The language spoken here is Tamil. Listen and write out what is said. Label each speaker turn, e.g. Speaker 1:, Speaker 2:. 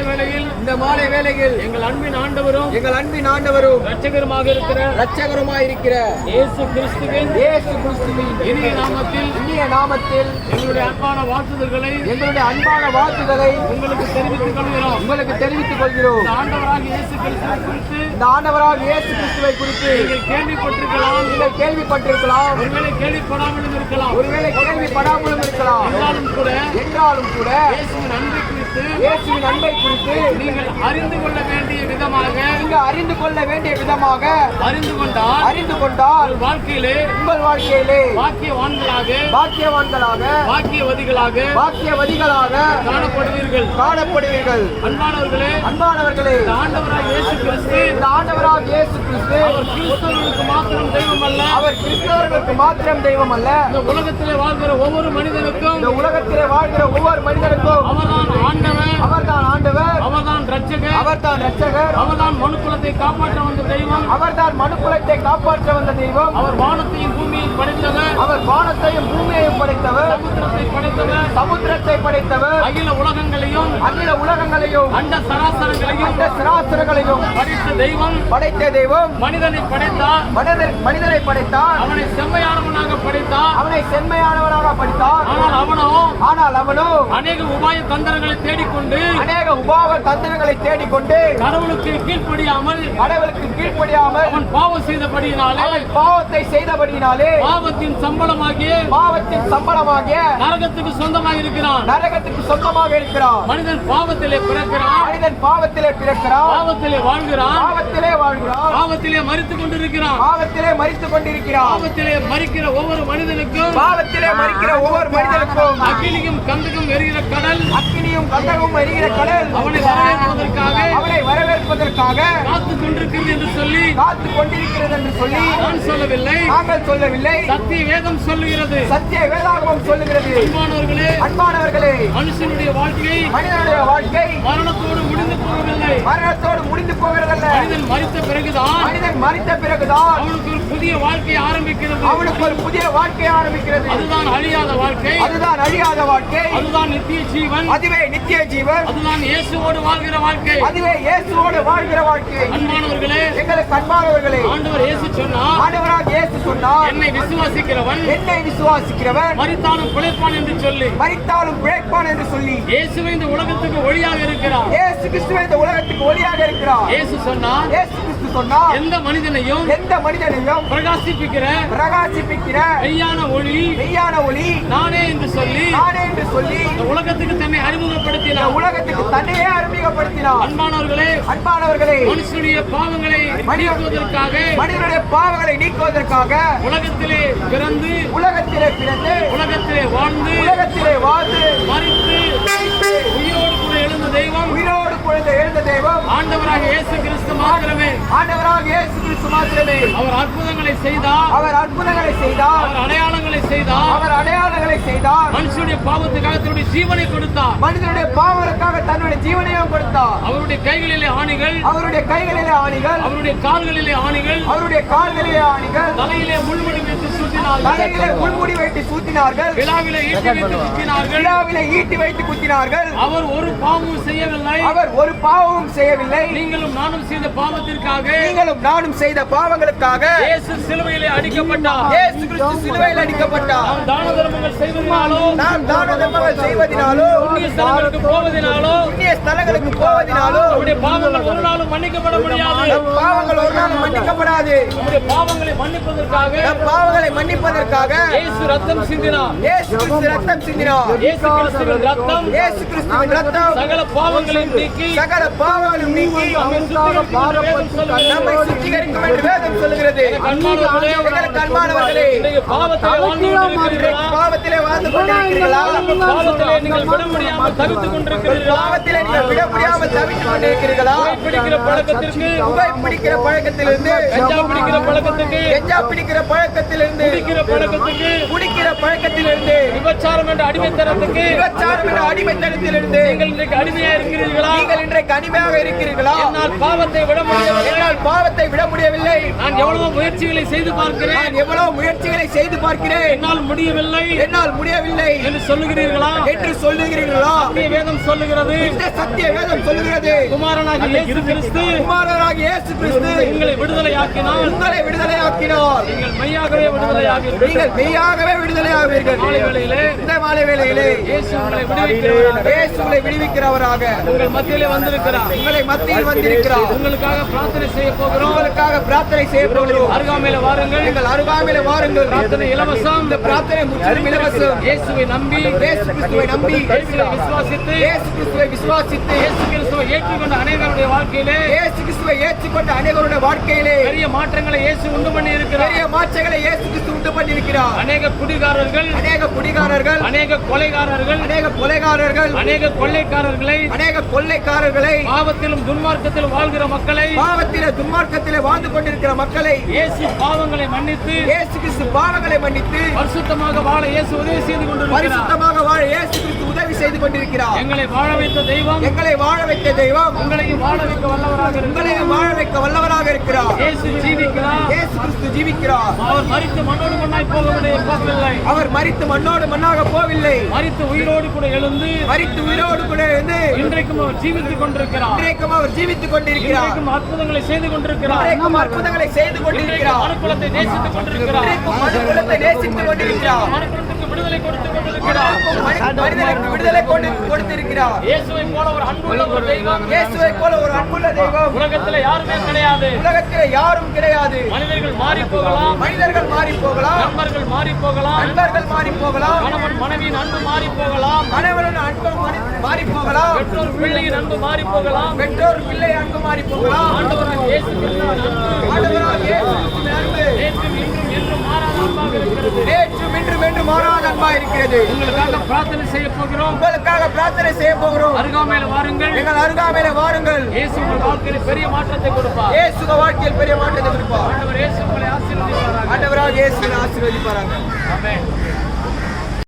Speaker 1: மாலை வேளையில்
Speaker 2: இந்த மாலை வேளையில்
Speaker 1: எங்கள் அன்பின் ஆண்டவரும்
Speaker 2: எங்கள் அன்பின் ஆண்டவரும்
Speaker 1: இரட்சகருமாக இருக்கிற
Speaker 2: இரட்சகருமாய் இருக்கிற
Speaker 1: இயேசு கிறிஸ்துவின்
Speaker 2: இயேசு கிறிஸ்துவின்
Speaker 1: இனிய நாமத்தில்
Speaker 2: இனிய நாமத்தில்
Speaker 1: எங்களுடைய அன்பான வாழ்த்துதல்களை
Speaker 2: எங்களுடைய அன்பான வாழ்த்துக்களை
Speaker 1: உங்களுக்கு தெரிவித்துக் கொள்கிறோம்.
Speaker 2: உங்களுக்கு தெரிவித்துக் கொள்கிறோம்.
Speaker 1: ஆண்டவராக இயேசு கிறிஸ்துவை குறித்து
Speaker 2: இந்த ஆண்டவராக இயேசு கிறிஸ்துவை குறித்து
Speaker 1: நீங்கள் கேள்விப்பட்டிருக்கலாம்.
Speaker 2: நீங்கள் கேள்விப்பட்டிருக்கலாம்.
Speaker 1: ஒருவேளை கேள்விப்படாமலும் இருக்கலாம்.
Speaker 2: ஒருவேளை கேள்விப்படாமலும் இருக்கலாம்.
Speaker 1: என்றாலும் கூட
Speaker 2: என்றாலும் கூட
Speaker 1: இயேசுவின் அன்பை குறித்து
Speaker 2: இயேசுவின் அன்பை குறித்து
Speaker 1: நீங்கள் அறிந்து கொள்ள வேண்டிய விதமாக
Speaker 2: நீங்க அறிந்து கொள்ள வேண்டிய விதமாக
Speaker 1: அறிந்து கொண்டால்
Speaker 2: அறிந்து கொண்டால்
Speaker 1: வாழ்க்கையிலே
Speaker 2: உங்கள் வாழ்க்கையிலே
Speaker 1: பாக்கியவான்களாக
Speaker 2: பாக்கியவான்களாக
Speaker 1: பாக்கியவதிகளாக
Speaker 2: பாக்கியவதிகளாக
Speaker 1: காணப்படுவீர்கள்.
Speaker 2: காணப்படுவீர்கள்.
Speaker 1: அன்பானவர்களே
Speaker 2: அன்பானவர்களே
Speaker 1: ஆண்டவராக இயேசு கிறிஸ்து
Speaker 2: இந்த ஆண்டவராக இயேசு கிறிஸ்து
Speaker 1: அவர் கிறிஸ்தவர்களுக்கு மாத்திரம் தெய்வம் அல்ல
Speaker 2: அவர் கிறிஸ்தவர்களுக்கு மாத்திரம் தெய்வம் அல்ல
Speaker 1: இந்த உலகத்திலே வாழ்கிற ஒவ்வொரு மனிதனுக்கும்
Speaker 2: இந்த உலகத்திலே வாழ்கிற ஒவ்வொரு மனிதனுக்கும்
Speaker 1: அவர்தான் ஆண்டவர்.
Speaker 2: அவர்தான் ஆண்டவர்.
Speaker 1: அவர்தான் ரட்சகர்
Speaker 2: அவர்தான் ரட்சகர்
Speaker 1: அவர்தான் மனுக்குலத்தை காப்பாற்ற வந்த தெய்வம்.
Speaker 2: அவர்தான் மனுக்குலத்தை காப்பாற்ற வந்த தெய்வம்.
Speaker 1: அவர் வானத்தையும் படைத்தவர்.
Speaker 2: அவர் வானத்தையும் பூமியையும் படைத்தவர்.
Speaker 1: சமுத்திரத்தை படைத்தவர்.
Speaker 2: சமுத்திரத்தை படைத்தவர்.
Speaker 1: அகில உலகங்களையும்
Speaker 2: அகில உலகங்களையும்
Speaker 1: அண்ட சராசரங்களையும்
Speaker 2: அந்த சிராசுரங்களையும்
Speaker 1: படைத்த தெய்வம்.
Speaker 2: படைத்த தெய்வம்.
Speaker 1: மனிதனை படைத்தார்.
Speaker 2: மனிதர் மனிதனை படைத்தார்.
Speaker 1: அவனை செம்மையானவனாக படைத்தார்.
Speaker 2: அவனை செம்மையானவனாக படைத்தார்.
Speaker 1: ஆனால் அவனோ?
Speaker 2: ஆனால் அவனோ?
Speaker 1: அநேக உபாய தந்திரங்களை தேடிக்கொண்டு
Speaker 2: அநேக உபாவ தந்திரங்களை தேடிக்கொண்டு
Speaker 1: கடவுளுக்கு கீழ்ப்படியாமல்
Speaker 2: கடவுளுக்கு கீழ்ப்படியாமல்
Speaker 1: அவன் பாவம் செய்தபடியினாலே
Speaker 2: அவன் பாவத்தை செய்தபடியினாலே
Speaker 1: பாவத்தின் சம்பளமாகிய
Speaker 2: பாவத்தின் சம்பளமாகிய
Speaker 1: நரகத்துக்கு சொந்தமாக இருக்கிறான்.
Speaker 2: நரகத்துக்கு சொந்தமாக இருக்கிறான்.
Speaker 1: மனிதன் பாவத்திலே பிறக்கிறான்.
Speaker 2: மனிதன் பாவத்திலே பிறக்கிறான்.
Speaker 1: பாவத்திலே வாழ்கிறான்.
Speaker 2: பாவத்திலே வாழ்கிறான்.
Speaker 1: பாவத்திலே மறித்துக் கொண்டிருக்கிறான்.
Speaker 2: பாவத்திலே மறித்துக் கொண்டிருக்கிறான்.
Speaker 1: பாவத்திலே மறிக்கிற ஒவ்வொரு மனிதனுக்கும்
Speaker 2: பாவத்திலே மறிக்கிற ஒவ்வொரு மனிதனுக்கும்
Speaker 1: அகிலியும் கந்தகம் எரிகிற கடல்.
Speaker 2: அக்கினியும் கந்தகமும் அறிகிற கடல்.
Speaker 1: அவனை வரவேற்பதற்காக
Speaker 2: அவனை வரவேற்பதற்காக
Speaker 1: காத்துக் கொண்டிருக்கிறது என்று சொல்லி
Speaker 2: காத்து கொண்டிருக்கிறது என்று சொல்லி
Speaker 1: நான் சொல்லவில்லை.
Speaker 2: நாங்கள் சொல்லவில்லை.
Speaker 1: சத்திய வேதம் சொல்லுகிறது.
Speaker 2: சத்திய வேதாகமம் சொல்லுகிறது.
Speaker 1: அன்பானவர்களே
Speaker 2: அன்பானவர்களே
Speaker 1: மனுஷனுடைய வாழ்க்கை
Speaker 2: மனிதனுடைய வாழ்க்கை
Speaker 1: மரணத்தோடு முடிந்து போவதில்லை
Speaker 2: மரணத்தோடு முடிந்து போகிறதல்ல.
Speaker 1: மனிதன் மறித்த பிறகுதான்
Speaker 2: மனிதன் மறித்த பிறகுதான்
Speaker 1: அவனுக்கு ஒரு புதிய வாழ்க்கை ஆரம்பிக்கிறது.
Speaker 2: அவனுக்கு ஒரு புதிய வாழ்க்கை ஆரம்பிக்கிறது.
Speaker 1: அதுதான் அழியாத வாழ்க்கை.
Speaker 2: அதுதான் அழியாத வாழ்க்கை.
Speaker 1: அதுதான் நித்திய ஜீவன்.
Speaker 2: அதுவே நித்திய ஜீவன்.
Speaker 1: அதுதான் இயேசுவோடு வாழ்கிற வாழ்க்கை.
Speaker 2: அதுவே இயேசுவோடு வாழ்கிற வாழ்க்கை.
Speaker 1: அன்பானவர்களே
Speaker 2: எங்களுக்கு அன்பானவர்களே
Speaker 1: ஆண்டவர் இயேசு சொன்னார்
Speaker 2: ஆண்டவராக இயேசு சொன்னார்
Speaker 1: என்னை விசுவாசிக்கிறவன்
Speaker 2: என்னை விசுவாசிக்கிறவன்
Speaker 1: மறித்தாலும் பிழைப்பான் என்று சொல்லி
Speaker 2: மறித்தாலும் பிழைப்பான் என்று சொல்லி
Speaker 1: இயேசுவே இந்த உலகத்துக்கு ஒளியாக இருக்கிறார்.
Speaker 2: இயேசு கிறிஸ்துவே இந்த உலகத்துக்கு ஒளியாக இருக்கிறார்.
Speaker 1: இயேசு சொன்னார்
Speaker 2: இயேசு கிறிஸ்து சொன்னார்
Speaker 1: எந்த மனிதனையும்
Speaker 2: எந்த மனிதனையும்
Speaker 1: பிரகாசிப்பிக்கிற
Speaker 2: பிரகாசிப்பிக்கிற
Speaker 1: மெய்யான ஒளி
Speaker 2: மெய்யான ஒளி
Speaker 1: நானே சொல்லி
Speaker 2: என்று சொல்லி
Speaker 1: உலகத்துக்கு தன்னை அறிமுகப்படுத்தினார்.
Speaker 2: உலகத்துக்கு தன்னையே அறிமுகப்படுத்தினார்.
Speaker 1: அன்பானவர்களே
Speaker 2: அன்பானவர்களே
Speaker 1: மனுஷனுடைய பாவங்களை நீக்குவதற்காக
Speaker 2: மனிதனுடைய பாவங்களை நீக்குவதற்காக
Speaker 1: உலகத்திலே பிறந்து
Speaker 2: உலகத்திலே பிறந்து
Speaker 1: உலகத்திலே வாழ்ந்து
Speaker 2: உலகத்திலே வாழ்ந்து
Speaker 1: மறித்து உயிரோடு கூட எழுந்த தெய்வம்
Speaker 2: உயிரோடு குழந்தை எழுந்த தெய்வம்
Speaker 1: ஆண்டவராக இயேசு கிறிஸ்து மாத்திரமே.
Speaker 2: ஆண்டவராக இயேசு கிறிஸ்து மாத்திரமே.
Speaker 1: அவர் அற்புதங்களை செய்தார்.
Speaker 2: அவர் அற்புதங்களை செய்தார்.
Speaker 1: அவர் அடையாளங்களை செய்தார்.
Speaker 2: அவர் அடையாளங்களை செய்தார்.
Speaker 1: மனுஷனுடைய பாவத்துக்காக தன்னுடைய ஜீவனை கொடுத்தார்.
Speaker 2: மனிதனுடைய பாவங்களுக்காக தன்னுடைய ஜீவனையும் கொடுத்தார்.
Speaker 1: அவருடைய கைகளிலே ஆணிகள்.
Speaker 2: அவருடைய கைகளிலே ஆணிகள்.
Speaker 1: அவருடைய கால்களிலே ஆணிகள்.
Speaker 2: அவருடைய கால்களிலே ஆணிகள்.
Speaker 1: தலையிலே முள்முடி வைத்து சுற்றினார்கள்
Speaker 2: தலையிலே முள்முடி வைத்து சூத்தினார்கள்.
Speaker 1: விழாவிலே ஈட்டி வைத்து குத்தினார்கள்.
Speaker 2: விழாவிலே ஈட்டி வைத்து குத்தினார்கள்.
Speaker 1: அவர் ஒரு பாவமும் செய்யவில்லை.
Speaker 2: அவர் ஒரு பாவமும் செய்யவில்லை.
Speaker 1: நீங்களும் நானும் செய்த பாவத்திற்காக
Speaker 2: நீங்களும் நானும் செய்த பாவங்களுக்காக
Speaker 1: இயேசு சிலுவையிலே அடிக்கப்பட்டார்.
Speaker 2: இயேசு கிறிஸ்து சிலுவையில் அடிக்கப்பட்டார்.
Speaker 1: நாம் தான தர்மங்கள் செய்வதனாலோ
Speaker 2: நாம் தான தர்மங்கள் செய்வதினாலோ
Speaker 1: புண்ணிய ஸ்தலங்களுக்கு போவதனாலோ
Speaker 2: புண்ணிய ஸ்தலங்களுக்கு போவதினாலோ
Speaker 1: நம்முடைய பாவங்கள் ஒரு நாளும் மன்னிக்கப்பட முடியாது
Speaker 2: நம் பாவங்கள் ஒரு நாள் மன்னிக்கப்படாது.
Speaker 1: நம்முடைய பாவங்களை மன்னிப்பதற்காக
Speaker 2: பாவங்களை மன்னிப்பதற்காக
Speaker 1: இயேசு ரத்தம் சிந்தினார்.
Speaker 2: இயேசு கிறிஸ்து ரத்தம் சிந்தினார்.
Speaker 1: இயேசு கிறிஸ்துவின் ரத்தம்
Speaker 2: இயேசு கிறிஸ்துவின் ரத்தம்
Speaker 1: சகல பாவங்களையும் நீக்கி
Speaker 2: சகல பாவங்களும் நீக்கி
Speaker 1: நம்மை சுத்திகரிக்கும் என்று வேதம் சொல்லுகிறது. பாவத்திலே வாழ்ந்து கொண்டிருக்கிறீர்களா?
Speaker 2: பாவத்திலே
Speaker 1: நீங்கள் விட முடியாமல் தவித்துக் கொண்டிருக்கிறீர்களா
Speaker 2: பாவத்திலே நீங்கள் விட முடியாமல் தவித்துக் கொண்டிருக்கிறீர்களா
Speaker 1: பிடிக்கிற பழக்கத்திற்கு
Speaker 2: புகை பிடிக்கிற பழக்கத்திலிருந்து
Speaker 1: கஞ்சா பிடிக்கிற பழக்கத்துக்கு
Speaker 2: கெஞ்சா பிடிக்கிற பழக்கத்திலிருந்து
Speaker 1: குடிக்கிற பழக்கத்துக்கு
Speaker 2: குடிக்கிற பழக்கத்திலிருந்து
Speaker 1: விபச்சாரம் என்ற அடிமைத்தனத்துக்கு
Speaker 2: விபச்சாரம் என்ற அடிமைத்தனத்திலிருந்து
Speaker 1: நீங்கள் இன்றைக்கு அடிமையா இருக்கிறீர்களா?
Speaker 2: நீங்கள் இன்றைக்கு தனிமையாக இருக்கிறீர்களா?
Speaker 1: என்னால் பாவத்தை விட முடியவில்லை.
Speaker 2: என்னால் பாவத்தை விட முடியவில்லை.
Speaker 1: நான் எவ்வளவு முயற்சிகளை செய்து பார்க்கிறேன்.
Speaker 2: நான் எவ்வளவு முயற்சிகளை செய்து பார்க்கிறேன்.
Speaker 1: என்னால் முடியவில்லை.
Speaker 2: என்னால் முடியவில்லை.
Speaker 1: என்று சொல்லுகிறீர்களா?
Speaker 2: என்று சொல்லுகிறீர்களா?
Speaker 1: சத்திய வேதம் சொல்லுகிறது.
Speaker 2: சத்திய வேதம் சொல்லுகிறது.
Speaker 1: குமாரனாக இயேசு கிறிஸ்து
Speaker 2: குமாரராகிய இயேசு கிறிஸ்து
Speaker 1: உங்களை விடுதலையாக்கினால்
Speaker 2: உங்களை விடுதலையாக்கினார்
Speaker 1: நீங்கள் மெய்யாகவே விடுதலையாகி
Speaker 2: நீங்கள் மெய்யாகவே விடுதலையாவீர்கள்.
Speaker 1: மாலை வேளையிலே
Speaker 2: இந்த மாலை வேளையிலே
Speaker 1: இயேசு உங்களை விடுவிக்கிறவராக
Speaker 2: இயேசு உங்களை விடுவிக்கிறவராக.
Speaker 1: உங்கள் மத்தியிலே வந்திருக்கிறார்.
Speaker 2: உங்களை மத்தியில் வந்திருக்கிறார்.
Speaker 1: உங்களுக்காக பிரார்த்தனை செய்ய போகிறோம்.
Speaker 2: உங்களுக்காக பிரார்த்தனை செய்ய போகிறோம்.
Speaker 1: அருகாமையில வாருங்கள்.
Speaker 2: எங்கள் அருகாமையில வாருங்கள்.
Speaker 1: பிரார்த்தனை இலவசம்.
Speaker 2: இந்த பிரார்த்தனை முற்றிலும் இலவசம்.
Speaker 1: இயேசுவை நம்பி
Speaker 2: இயேசு கிறிஸ்துவை நம்பி
Speaker 1: இயேசுவை விசுவாசித்து
Speaker 2: இயேசு கிறிஸ்துவை விசுவாசித்து
Speaker 1: இயேசு கிறிஸ்துவை ஏற்றுக்கொண்ட அநேகருடைய வாழ்க்கையிலே
Speaker 2: இயேசு கிறிஸ்துவை ஏற்றுக்கொண்ட அனைவருடைய வாழ்க்கையிலே
Speaker 1: பெரிய மாற்றங்களை இயேசு உண்டு பண்ணி இருக்கிறார்
Speaker 2: மாற்றங்களை இயேசு கிறிஸ்து உண்டு பண்ணியிருக்கிறார்
Speaker 1: அநேக குடிகாரர்கள்
Speaker 2: அநேக குடிகாரர்கள்
Speaker 1: அநேக கொலைகாரர்கள்
Speaker 2: அநேக கொலைகாரர்கள்
Speaker 1: அநேக கொள்ளைக்காரர்களை
Speaker 2: அநேக கொள்ளைக்காரர்களை
Speaker 1: பாவத்திலும் துன்மார்க்கத்திலும் வாழ்கிற மக்களை
Speaker 2: பாவத்திலே துன்மார்க்கத்திலே வாழ்ந்து கொண்டிருக்கிற மக்களை
Speaker 1: இயேசு பாவங்களை மன்னித்து
Speaker 2: இயேசு கிறிஸ்து பாவங்களை மன்னித்து
Speaker 1: பரிசுத்தமாக வாழ இயேசு உதவி செய்து கொண்டிருக்கிறார்.
Speaker 2: பரிசுத்தமாக வாழ இயேசு கிறிஸ்து உதவி செய்து கொண்டிருக்கிறார்.
Speaker 1: எங்களை வாழ வைத்த தெய்வம்
Speaker 2: எங்களை வாழ வைத்த தெய்வம்
Speaker 1: உங்களையும் வாழ வைக்க வல்லவராக
Speaker 2: உங்களை
Speaker 1: இருக்கிறார்
Speaker 2: வாழ வைக்க வல்லவராக இருக்கிறார்
Speaker 1: இயேசு ஜீவிக்கிறார்.
Speaker 2: இயேசு கிறிஸ்து ஜீவிக்கிறார்.
Speaker 1: அவர் மறித்து மண்ணோடு மண்ணாய் போகவில்லை போகவில்லை.
Speaker 2: அவர் மரித்து மண்ணோடு மண்ணாக போவில்லை
Speaker 1: மறித்து உயிரோடு கூட எழுந்து
Speaker 2: மரித்து உயிரோடு கூட இருந்து
Speaker 1: இன்றைக்கும் அவர் ஜீவித்துக் கொண்டிருக்கிறார்.
Speaker 2: இன்றைக்கும் அவர் ஜீவித்துக் கொண்டிருக்கிறார்.
Speaker 1: இன்றைக்கும் அற்புதங்களை செய்து கொண்டிருக்கிறார்.
Speaker 2: இன்றைக்கும் அற்புதங்களை செய்து கொண்டிருக்கிறார்.
Speaker 1: மனுக்குலத்தை நேசித்துக் கொண்டிருக்கிறார்.
Speaker 2: இன்றைக்கும் மனுக்குலத்தை நேசித்துக் கொண்டிருக்கிறார்.
Speaker 1: மனுக்குலத்துக்கு விடுதலை கொடுத்துக் கொண்டிருக்கிறார்.
Speaker 2: விடுதலை கொடுத்திருக்கிறார்.
Speaker 1: இயேசுவை போல ஒரு அன்புள்ள ஒரு தெய்வம்.
Speaker 2: இயேசுவை போல ஒரு அன்புள்ள தெய்வம்.
Speaker 1: உலகத்துல யாருமே கிடையாது.
Speaker 2: உலகத்தில் யாரும் கிடையாது.
Speaker 1: மனிதர்கள் மாறி போகலாம்
Speaker 2: மனிதர்கள் மாறி போகலாம்
Speaker 1: நண்பர்கள் மாறி போகலாம்
Speaker 2: நண்பர்கள் மாறி போகலாம்
Speaker 1: கணவன் மனைவியின் அன்பு மாறி போகலாம்
Speaker 2: கணவன் அன்பு மாறி- போகலாம்
Speaker 1: பெற்றோர் பிள்ளையின் அன்பு மாறி போகலாம்
Speaker 2: பெற்றோர் பிள்ளை அன்பு மாறி போகலாம்
Speaker 1: ஆண்டவராக இயேசு
Speaker 2: ஆண்டவராக இயேசு அன்பு.
Speaker 1: நேற்றும் இன்றும் என்றும் மாறாத அன்பாக இருக்கிறது
Speaker 2: இன்றும் என்று மாறாத அன்பா இருக்கிறது
Speaker 1: உங்களுக்காக பிரார்த்தனை செய்ய போகிறோம்.
Speaker 2: உங்களுக்காக பிரார்த்தனை செய்ய போகிறோம்.
Speaker 1: அருகாமையில வாருங்கள்.
Speaker 2: எங்கள் அருகாமையில வாருங்கள்.
Speaker 1: இயேசு உங்கள் வாழ்க்கையில் பெரிய மாற்றத்தை கொடுப்பார்.
Speaker 2: இயேசுக வாழ்க்கையில் பெரிய மாற்றத்தை கொடுப்பார்.
Speaker 1: ஆண்டவர் இயேசு உங்களை ஆசீர்வதிப்பாராக.
Speaker 2: ஆண்டவராக இயேசுவை ஆசீர்வதிப்பாராங்க
Speaker 1: ஆமென்.